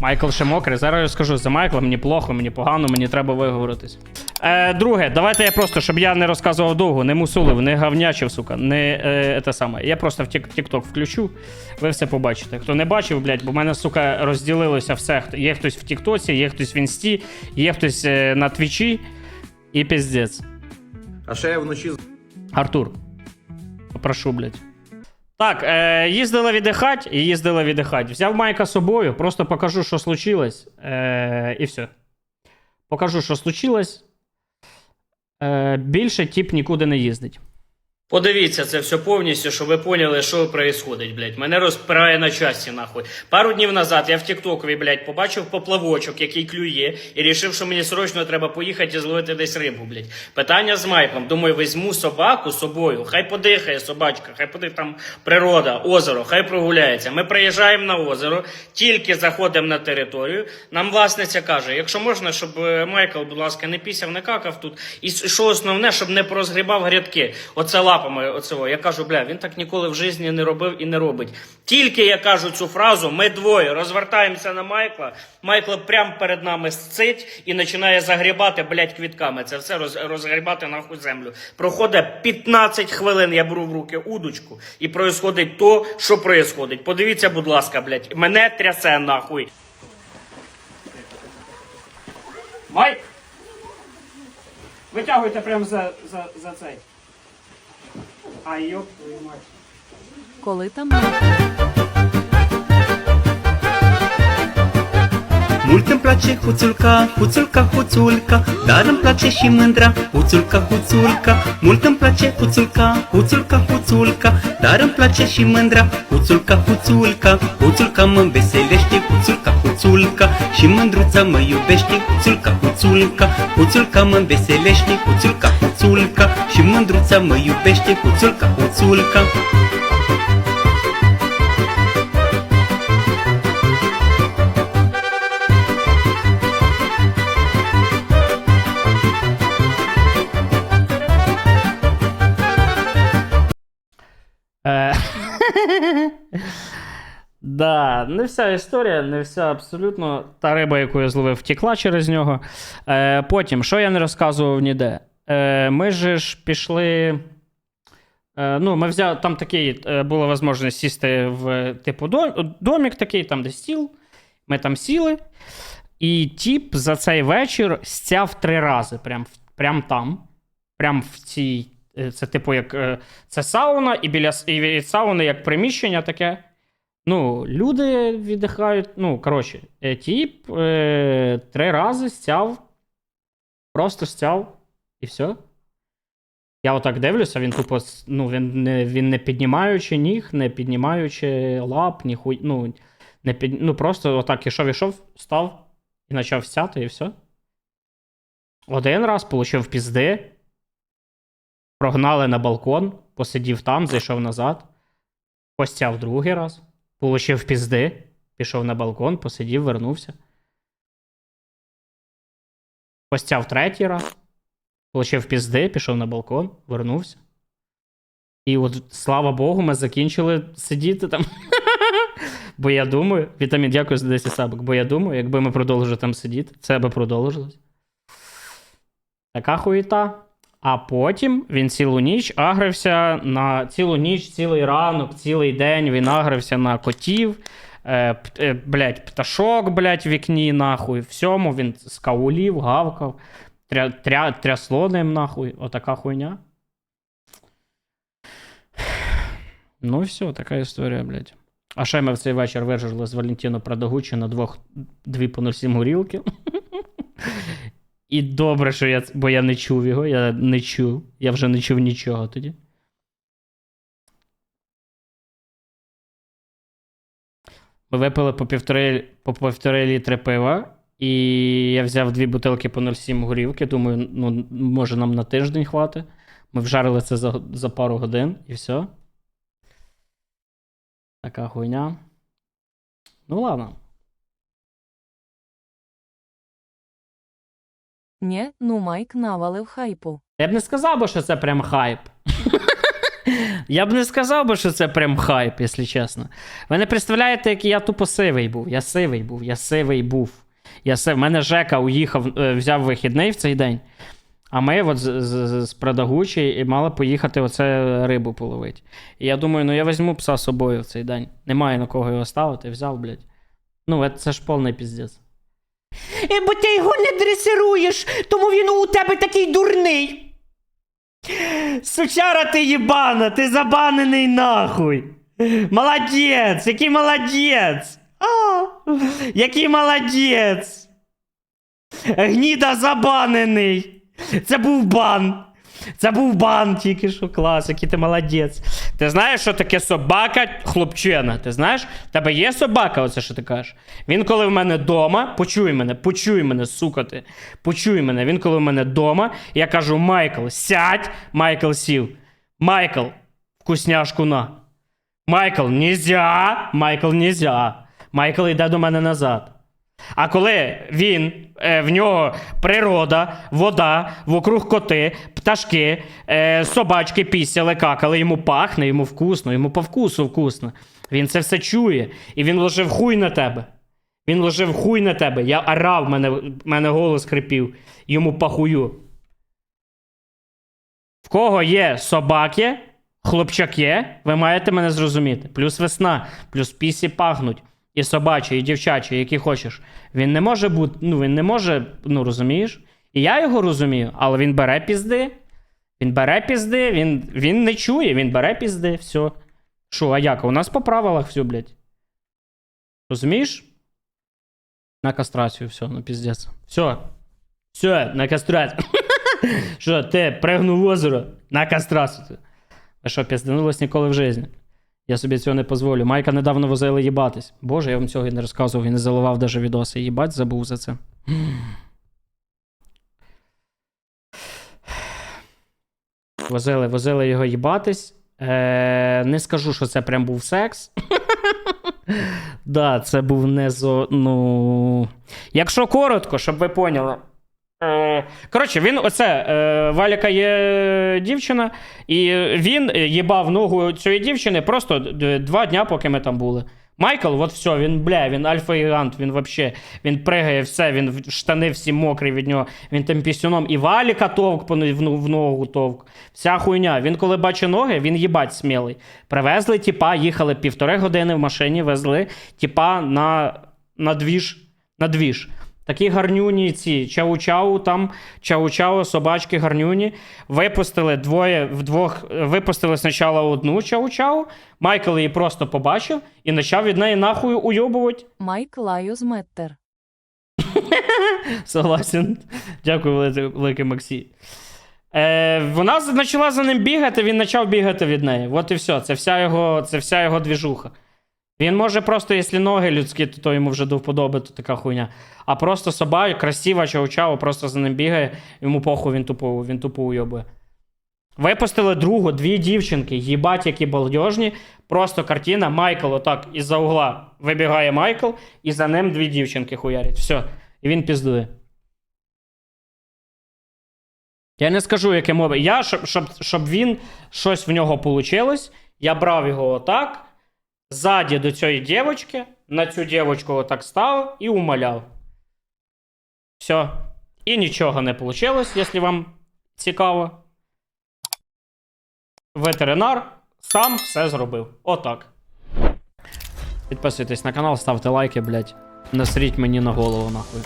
Майкл ще мокрий. Зараз я скажу за Майкла, мені плохо, мені погано, мені треба виговоритись. Е, друге, давайте я просто, щоб я не розказував довго, не мусулив, не гавнячив, сука, не е, те саме. Я просто в тік- TikTok включу, ви все побачите. Хто не бачив, блядь, бо в мене, сука, розділилося все. Є хтось в Тіктоці, є хтось в Інсті, є хтось е, на Твічі і піздець. А ще я вночі Артур. Попрошу, блядь. Так, е, їздила віддихать і їздила віддихать. Взяв Майка з собою, просто покажу, що случилось. Е, і все. Покажу, що случилось. Е, більше тіп нікуди не їздить. Подивіться це все повністю, щоб ви поняли, що відбувається, блядь. Мене розпирає на часті, нахуй. Пару днів назад я в Тіктокові, блядь, побачив поплавочок, який клює, і рішив, що мені срочно треба поїхати і зловити десь рибу, блядь. Питання з Майком. Думаю, візьму собаку з собою, хай подихає собачка, хай подихає там природа, озеро, хай прогуляється. Ми приїжджаємо на озеро, тільки заходимо на територію. Нам власниця каже, якщо можна, щоб е, Майкл, будь ласка, не пісяв, не какав тут. І що основне, щоб не порозгрібав грядки. Оце лапами оцього. Я кажу, бля, він так ніколи в житті не робив і не робить. Тільки я кажу цю фразу, ми двоє розвертаємося на Майкла. Майкл прямо перед нами сцить і починає загрібати, блядь, квітками. Це все роз, розгрібати нахуй землю. Проходить 15 хвилин, я беру в руки удочку, і происходить то, що происходить. Подивіться, будь ласка, блядь, мене трясе нахуй. Майк! Витягуйте прямо за, за, за цей. А йоп твою мать. Коли там Mult îmi place huțulca, huțulca, huțulca Dar îmi place și mândra, huțulca, huțulca. Mult îmi place huțulca, huțulca, huțulca Dar îmi place și mândra, huțulca, huțulca. Huțulca mă înveselește, huțulca, huțulca Și mândruța mă iubește, huțulca, huțulca. Huțulca mă înveselește, huțulca, huțulca Și mândruța mă iubește, huțulca, huțulca Да, не вся історія, не вся абсолютно. Та риба, яку я зловив, втекла через нього. Е, потім, що я не розказував ніде. Е, ми ж пішли. Е, ну, ми взяли, там такий, е, була можливість сісти в типу дом, домік такий, там, де стіл. Ми там сіли. І тіп за цей вечір стяв три рази. Прям, прям там. Прям в цій. Е, Це, типу, як. е, Це сауна, і біля і від сауни як приміщення таке. Ну, люди віддихають. Ну, коротше, е, тіп е, три рази стяв. Просто стяв, і все. Я отак дивлюся, він тупо, ну, він не, він не піднімаючи ніг, не піднімаючи лап, ні ну, не під, ну, просто отак ішов, ішов, став і почав стяти, і все. Один раз получив пізди, прогнали на балкон, посидів там, зайшов назад, постяв другий раз, получив пізди, пішов на балкон, посидів, вернувся. Постяв третій раз, получив пізди, пішов на балкон, вернувся. І от, слава Богу, ми закінчили сидіти там. Бо я думаю, Вітамін, дякую за 10 сабок. Бо я думаю, якби ми продовжили там сидіти, це би продовжилось. Така хуєта. А потім він цілу ніч агрився на цілу ніч, цілий ранок, цілий день він агрився на котів, е, е, блядь, пташок, блядь, в вікні, нахуй. Всьому він скаулів, гавкав, тря, тря, трясло ним, нахуй. Отака хуйня. Ну і все, така історія, блядь. А ще ми в цей вечір вижили з Валентино Прадогучі на двох дві по 07 горілки. І добре, що я, бо я не чув його, я не чув. Я вже не чув нічого тоді. Ми випили по півтори, по півтори літри пива, і я взяв дві бутилки по 0,7 горілки. Думаю, ну, може нам на тиждень хватить. Ми вжарили це за, за пару годин і все. Така хуйня. Ну ладно. Нє, ну Майк навалив хайпу. Я б не сказав би, що це прям хайп. Я б не сказав би, що це прям хайп, якщо чесно. Ви не представляєте, який я тупо сивий був. Я сивий був, я сивий був. Я сив... В мене Жека уїхав, е, взяв вихідний в цей день. А ми от з, з, з Продагучі і мали поїхати оце рибу половити. І я думаю, ну я візьму пса з собою в цей день. Немає на кого його ставити, взяв, блядь. Ну, це ж повний піздець. Бо ти його не дресируєш, тому він у тебе такий дурний. Сучара ти їбана, ти забанений нахуй. Молодець, який молодець. А, який молодець. Гніда забанений. Це був бан. Це був бан тільки що клас, який ти молодець. Ти знаєш, що таке собака хлопчина? Ти знаєш? Тебе є собака, оце що ти кажеш. Він коли в мене вдома, почуй мене, почуй мене, сука ти. Почуй мене. Він коли в мене вдома, я кажу: Майкл, сядь, Майкл сів. Майкл, вкусняшку на. Майкл, нельзя. Майкл, нельзя. Майкл йде до мене назад. А коли він, е, в нього природа, вода, вокруг коти, пташки, е, собачки пісяли, какали, йому пахне, йому вкусно, йому по вкусу вкусно. Він це все чує. І він ложив хуй на тебе. Він ложив хуй на тебе. Я орав, мене, мене голос крипів. Йому пахую. В кого є собаки, хлопчаки, ви маєте мене зрозуміти. Плюс весна, плюс пісі пахнуть. І собачі, і дівчачі, які хочеш. Він не може бути, ну він не може, ну розумієш? І я його розумію, але він бере пізди. Він бере пізди, він, він не чує, він бере пізди, все. Що, а як? У нас по правилах все, блядь. Розумієш? На кастрацію, все, ну піздець. Все. Все, на кастрацію. Що, ти пригнув озеро на кастрацію. Ви що, пізданулось ніколи в житті? Я собі цього не дозволю. Майка недавно возили їбатись. Боже, я вам цього і не розказував і не заливав даже відоси. Їбать, забув за це. Возили, возили його їбатись. Е, не скажу, що це прям був секс. да, це був не зо. Ну. Якщо коротко, щоб ви поняли. Е, коротше, він оце. Е, Валіка є дівчина, і він їбав ногу цієї дівчини просто два дня, поки ми там були. Майкл, от все, він бля, він альфа-гігант, він вообще, він пригає все, він штани всі мокрі від нього, він тим пісюном і валіка товк в ногу товк. Вся хуйня. Він коли бачить ноги, він їбать смілий. Привезли тіпа, їхали півтори години в машині, везли тіпа на, на двіж. На двіж. Такі гарнюні ці чау-чау, там чау-чау, собачки гарнюні. Випустили двоє вдвох. Випустили спочатку одну чау-чау. Майкл її просто побачив і почав від неї нахуй уйобувати. Майк Лайус Меттер. Согласен. Дякую, велике Максі. Е, вона почала за ним бігати, він почав бігати від неї. От і все. Це вся його, це вся його двіжуха. Він може просто, якщо ноги людські, то, то йому вже до вподоби, то така хуйня. А просто собака, красива чау-чау, просто за ним бігає, йому похуй, він тупо, він тупо уйобує. Випустили другу, дві дівчинки, їбать, які балдежні. Просто картина. Майкл отак із-за угла вибігає Майкл, і за ним дві дівчинки хуярять. Все. І він піздує. Я не скажу, яке мови. Я, щоб, щоб, щоб він щось в нього вийшло, я брав його отак, ззаді до цієї дівчинки, на цю дівчинку отак ставив і умоляв. Все. І нічого не вийшло, якщо вам цікаво. Ветеринар сам все зробив. Отак. Підписуйтесь на канал, ставте лайки, блядь. Насріть мені на голову, нахуй.